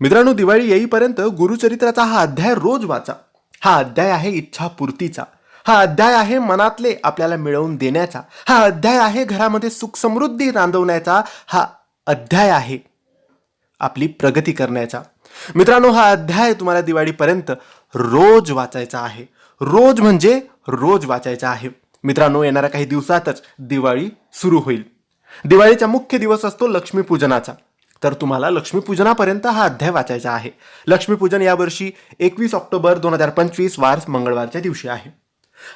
मित्रांनो दिवाळी येईपर्यंत गुरुचरित्राचा हा अध्याय रोज वाचा. हा अध्याय आहे इच्छापूर्तीचा. हा अध्याय आहे मनातले आपल्याला मिळवून देण्याचा. हा अध्याय आहे घरामध्ये सुख समृद्धी नांदवण्याचा. हा अध्याय आहे आपली प्रगती करण्याचा. मित्रांनो हा अध्याय तुम्हाला दिवाळीपर्यंत रोज वाचायचा आहे. रोज म्हणजे रोज वाचायचा आहे. मित्रांनो येणाऱ्या काही दिवसातच दिवाळी सुरू होईल. दिवाळीचा मुख्य दिवस असतो लक्ष्मीपूजनाचा. तर तुम्हाला लक्ष्मीपूजनापर्यंत हा अध्याय वाचायचा आहे. लक्ष्मीपूजन यावर्षी एकवीस ऑक्टोबर दोन हजार पंचवीस वार मंगळवारच्या दिवशी आहे.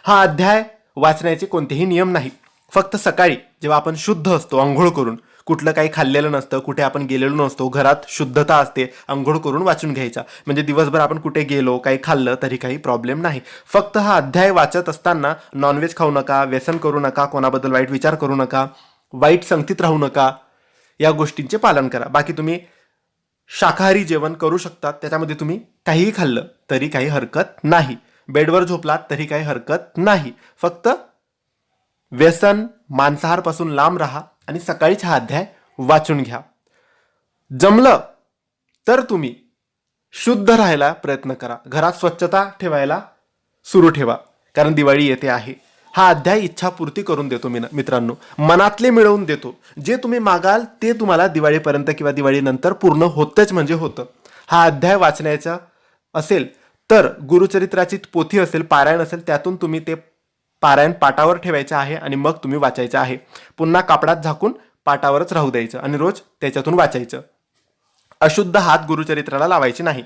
हा अध्याय वाचण्याचे कोणतेही नियम नाही फक्त सकाळी जेव्हा आपण शुद्ध असतो आंघोळ करून कुठलं काही खाल्लेलं नसतं कुठे आपण गेलेलो नसतो घरात शुद्धता असते आंघोळ करून वाचून घ्यायचा. म्हणजे दिवसभर आपण कुठे गेलो काही खाल्लं तरी काही प्रॉब्लेम नाही. फक्त हा अध्याय वाचत असताना नॉनव्हेज खाऊ नका व्यसन करू नका कोणाबद्दल वाईट विचार करू नका वाईट संगतीत राहू नका या गोष्टींचे पालन करा. बाकी तुम्ही शाकाहारी जेवण करू शकतात. त्याच्यामध्ये तुम्ही काहीही खाल्लं तरी काही हरकत नाही. बेडवर झोपलात तरी काही हरकत नाही. फक्त व्यसन मांसाहारपासून लांब राहा आणि सकाळीच हा अध्याय वाचून घ्या. जमलं तर तुम्ही शुद्ध राहायला प्रयत्न करा. घरात स्वच्छता ठेवायला सुरू ठेवा. कारण दिवाळी येते आहे. हा अध्याय इच्छापूर्ती करून देतो मी मित्रांनो. मनातले मिळवून देतो. जे तुम्ही मागाल ते तुम्हाला दिवाळीपर्यंत किंवा दिवाळीनंतर पूर्ण होतंच म्हणजे होतं. हा अध्याय वाचण्याचा असेल तर गुरुचरित्राची पोथी असेल पारायण असेल त्यातून तुम्ही ते पारायण पाटावर ठेवायचं आहे आणि मग तुम्ही वाचायचं आहे. पुन्हा कापडात झाकून पाटावरच राहू द्यायचं आणि रोज त्याच्यातून वाचायचं. अशुद्ध हात गुरुचरित्राला लावायचे नाही.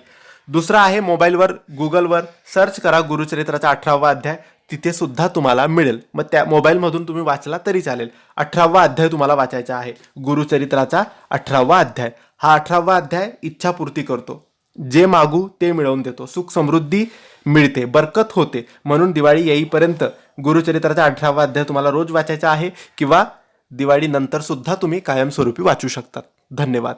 दुसरा आहे मोबाईलवर गुगलवर सर्च करा गुरुचरित्राचा अठरावा अध्याय. तिथे सुद्धा तुम्हाला मिळेल. मग त्या मोबाईलमधून तुम्ही वाचला तरी चालेल. अठरावा अध्याय तुम्हाला वाचायचा आहे. गुरुचरित्राचा अठरावा अध्याय. हा अठरावा अध्याय इच्छापूर्ती करतो. जे मागू ते मिळवून देतो. सुख समृद्धी मिळते. बरकत होते. म्हणून दिवाळी येईपर्यंत गुरुचरित्राचा अठरावा अध्याय तुम्हाला रोज वाचायचा आहे किंवा दिवाळीनंतर सुद्धा तुम्ही कायमस्वरूपी वाचू शकतात. धन्यवाद.